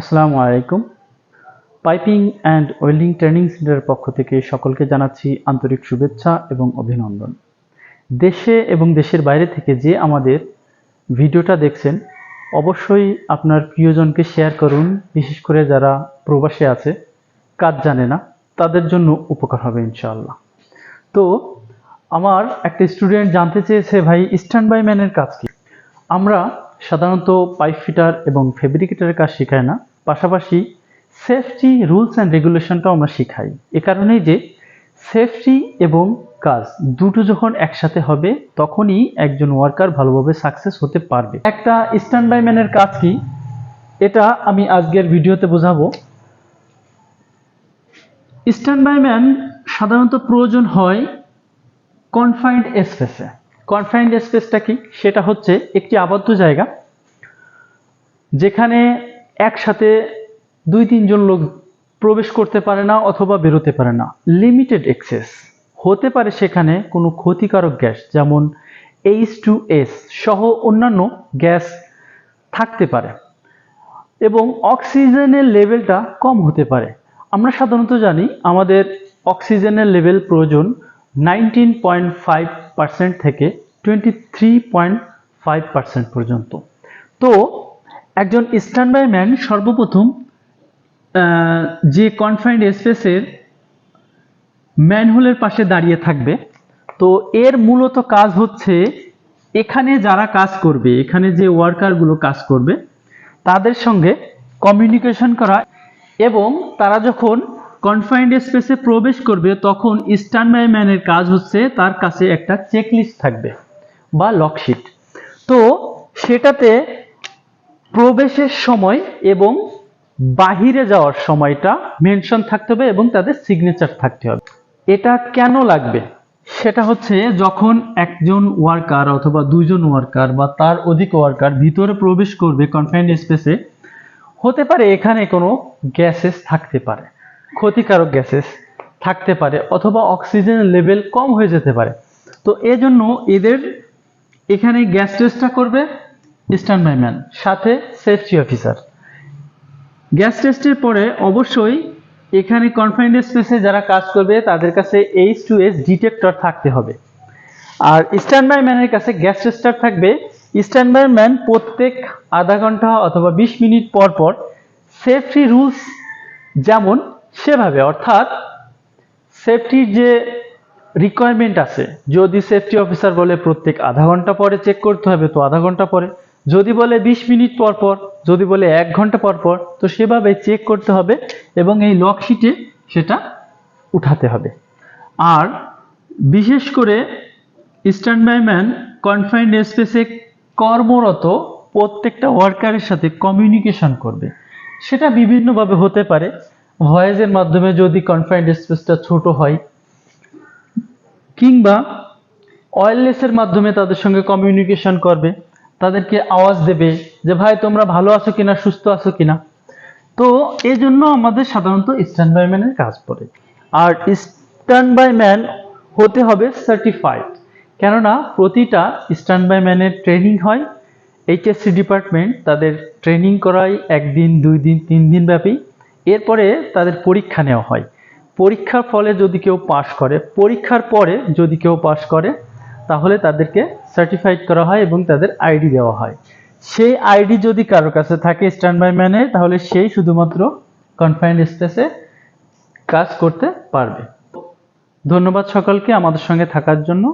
আসসালামু আলাইকুম। Piping and welding training সেন্টারের পক্ষ থেকে সকলকে জানাচ্ছি আন্তরিক শুভেচ্ছা এবং অভিনন্দন। দেশে এবং দেশের বাইরে থেকে যে আমাদের ভিডিওটা দেখছেন, অবশ্যই আপনার প্রিয়জনকে শেয়ার করুন, বিশেষ করে যারা প্রবাসে আছে, কাজ জানে না, তাদের জন্য উপকার হবে ইনশাআল্লাহ। তো, আমার একটা স্টুডেন্ট জানতে চেয়েছে, ভাই স্ট্যান্ড বাই ম্যানের কাজ কি? আমরা সাধারণত পাইপ ফিটার এবং ফেব্রিকেটারের কাজ শেখাই না পাশাপাশি সেফটি রুলস অ্যান্ড রেগুলেশনটাও আমরা শেখাই। এ কারণেই যে সেফটি এবং কাজ দুটো যখন একসাথে হবে, তখনই একজন ওয়ার্কার ভালোভাবে সাকসেস হতে পারবে। একটা স্ট্যান্ড বাই ম্যানের কাজ কি? এটা আমি আজকের ভিডিওতে বোঝাবো। স্ট্যান্ড বাই ম্যান সাধারণত প্রয়োজন হয় কনফাইন্ড স্পেসে কনফাইন্ড স্পেসটা কি? সেটা হচ্ছে একটি আবদ্ধ জায়গা, যেখানে একসাথে দুই, তিনজন লোক প্রবেশ করতে পারে না অথবা বেরোতে পারে না। লিমিটেড এক্সেস হতে পারে সেখানে কোনো ক্ষতিকারক গ্যাস, যেমন এইচ টু এস সহ অন্যান্য গ্যাস থাকতে পারে এবং অক্সিজেনের লেভেলটা কম হতে পারে। আমরা সাধারণত জানি আমাদের অক্সিজেনের লেভেল প্রয়োজন নাইনটিন পয়েন্ট ফাইভ পার্সেন্ট থেকে twenty three point five percent পর্যন্ত। তো একজন স্ট্যান্ড বাই ম্যান সর্বপ্রথম যে কনফাইন্ড স্পেসের ম্যানহোলের পাশে দাঁড়িয়ে থাকবে। তো এর মূলত কাজ হচ্ছে, এখানে যারা কাজ করবে, এখানে যে ওয়ার্কারগুলো কাজ করবে, তাদের সঙ্গে কমিউনিকেশন করা এবং তারা যখন কনফাইন্ড স্পেসে প্রবেশ করবে, তখন স্ট্যান্ড বাই ম্যানের কাজ হচ্ছে তার কাছে একটা চেকলিস্ট থাকবে বা লকশিট তো সেটাতে প্রবেশের সময় এবং বাহিরে যাওয়ার সময়টা মেনশন থাকতে হবে এবং তাদের সিগনেচার থাকতে হবে। এটা কেন লাগবে? সেটা হচ্ছে যখন একজন ওয়ার্কার অথবা দুইজন ওয়ার্কার বা তার অধিক ওয়ার্কার ভিতরে প্রবেশ করবে কনফাইন্ড স্পেসে হতে পারে এখানে কোনো গ্যাসেস থাকতে পারে, ক্ষতিকারক গ্যাসেস থাকতে পারে অথবা অক্সিজেনের লেভেল কম হয়ে যেতে পারে। তো এজন্য এদের এখানে গ্যাস টেস্টটা করবে স্ট্যান্ড বাই ম্যান সাথে সেফটি অফিসার গ্যাস টেস্টের পরে অবশ্যই এখানে কনফাইন্ড স্পেসে যারা কাজ করবে, তাদের কাছে এইচ টু এস ডিটেক্টর থাকতে হবে। আর স্ট্যান্ড বাই ম্যানের কাছে গ্যাস টেস্টার থাকবে। স্ট্যান্ড বাই ম্যান প্রত্যেক আধা ঘণ্টা অথবা বিশ মিনিট পর পর সেফটি রুলস যেমন সেভাবে, অর্থাৎ সেফটির যে রিকোয়ারমেন্ট আছে, যদি সেফটি অফিসার বলে প্রত্যেক আধা ঘণ্টা পরে চেক করতে হবে, তো আধা ঘণ্টা পরে। যদি বলে বিশ মিনিট পর পর, যদি বলে এক ঘণ্টা পর পর, তো সেভাবে চেক করতে হবে এবং এই লকশিটে সেটা উঠাতে হবে। আর বিশেষ করে স্ট্যান্ড বাই ম্যান কনফাইন্ড স্পেসে কর্মরত প্রত্যেকটা ওয়ার্কারের সাথে কমিউনিকেশন করবে। সেটা বিভিন্নভাবে হতে পারে। ভয়েসের মাধ্যমে যদি কনফাইন্ড স্পেসটা ছোট হয়, কিংবা ওয়্যারলেসের মাধ্যমে তাদের সঙ্গে কমিউনিকেশন করবে। তাদেরকে আওয়াজ দেবে যে, ভাই, তোমরা ভালো আছো কিনা, সুস্থ আছো কিনা? তো এই জন্য আমাদের সাধারণত স্ট্যান্ড বাই ম্যানের কাজ পড়ে। আর স্ট্যান্ড বাই ম্যান হতে হবে সার্টিফাইড। কেননা প্রতিটা স্ট্যান্ড বাই ম্যানের ট্রেনিং হয়। এইচএসসি ডিপার্টমেন্ট তাদের ট্রেনিং করায় একদিন, দুই দিন, তিন দিন ব্যাপী। এরপরে তাদের পরীক্ষা নেওয়া হয়। পরীক্ষার ফলে যদি কেউ পাশ করে, পরীক্ষার পরে যদি কেউ পাশ করে তাহলে তাদেরকে সার্টিফাইড করা হয় এবং তাদের আইডি দেওয়া হয়। সেই আইডি যদি কারোর কাছে থাকে স্ট্যান্ড বাই ম্যানের তাহলে সেই শুধুমাত্র কনফাইন্ড স্পেসে কাজ করতে পারবে। ধন্যবাদ সকলকে আমাদের সঙ্গে থাকার জন্য।